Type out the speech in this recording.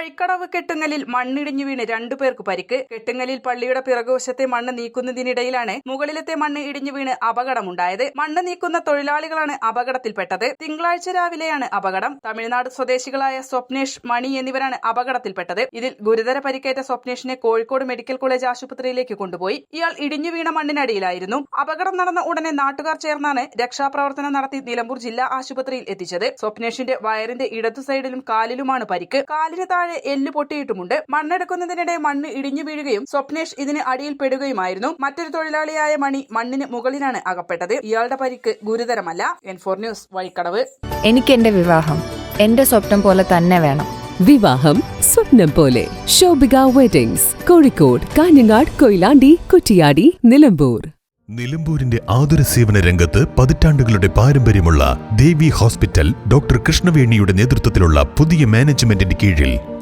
Vazhikkadavu കെട്ടുങ്ങലിൽ മണ്ണിടിഞ്ഞു വീണ് രണ്ടുപേർക്ക് പരിക്ക്. കെട്ടുങ്ങലിൽ പള്ളിയുടെ പിറകുവശത്തെ മണ്ണ് നീക്കുന്നതിനിടയിലാണ് മുകളിലത്തെ മണ്ണ് ഇടിഞ്ഞു വീണ് അപകടമുണ്ടായത്. മണ്ണ് നീക്കുന്ന തൊഴിലാളികളാണ് അപകടത്തിൽപ്പെട്ടത്. തിങ്കളാഴ്ച രാവിലെയാണ് അപകടം. തമിഴ്നാട് സ്വദേശികളായ സ്വപ്നേഷ് മണി എന്നിവരാണ് അപകടത്തിൽപ്പെട്ടത്. ഇതിൽ ഗുരുതര പരിക്കേറ്റ സ്വപ്നേഷിനെ കോഴിക്കോട് മെഡിക്കൽ കോളേജ് ആശുപത്രിയിലേക്ക് കൊണ്ടുപോയി. ഇയാൾ ഇടിഞ്ഞു വീണ മണ്ണിനടിയിലായിരുന്നു. അപകടം നടന്ന ഉടനെ നാട്ടുകാർ ചേർന്നാണ് രക്ഷാപ്രവർത്തനം നടത്തി നിലമ്പൂർ ജില്ലാ ആശുപത്രിയിൽ എത്തിച്ചത്. സ്വപ്നേഷിന്റെ വയറിന്റെ ഇടതു സൈഡിലും കാലിലുമാണ് പരിക്ക്. കാലിന് താഴെ എല്ല് പൊട്ടിയിട്ടുമുണ്ട്. മണ്ണെടുക്കുന്നതിനിടെ മണ്ണ് ഇടിഞ്ഞു വീഴുകയും സ്വപ്നേഷ് ഇതിന് അടിയിൽപ്പെടുകയുമായിരുന്നു മറ്റൊരു തൊഴിലാളിയായ മണി മണ്ണിന് മുകളിലാണ് അകപ്പെട്ടത്. ഇയാളുടെ പരിക്ക് ഗുരുതരമല്ല. N four news Vazhikkadavu. എനിക്ക് എന്റെ വിവാഹം എന്റെ സ്വപ്നം പോലെ തന്നെ വേണം. വിവാഹം സ്വപ്നം പോലെ. ശോഭിക വെഡിങ്സ് കോഴിക്കോട് കാഞ്ഞങ്ങാട് കൊയിലാണ്ടി കുറ്റിയാടി നിലമ്പൂർ. നിലമ്പൂരിന്റെ ആതുര സേവന രംഗത്ത് പതിറ്റാണ്ടുകളുടെ പാരമ്പര്യമുള്ള ദേവി ഹോസ്പിറ്റൽ ഡോക്ടർ കൃഷ്ണവേണിയുടെ നേതൃത്വത്തിലുള്ള പുതിയ മാനേജ്മെന്റിന്റെ കീഴിൽ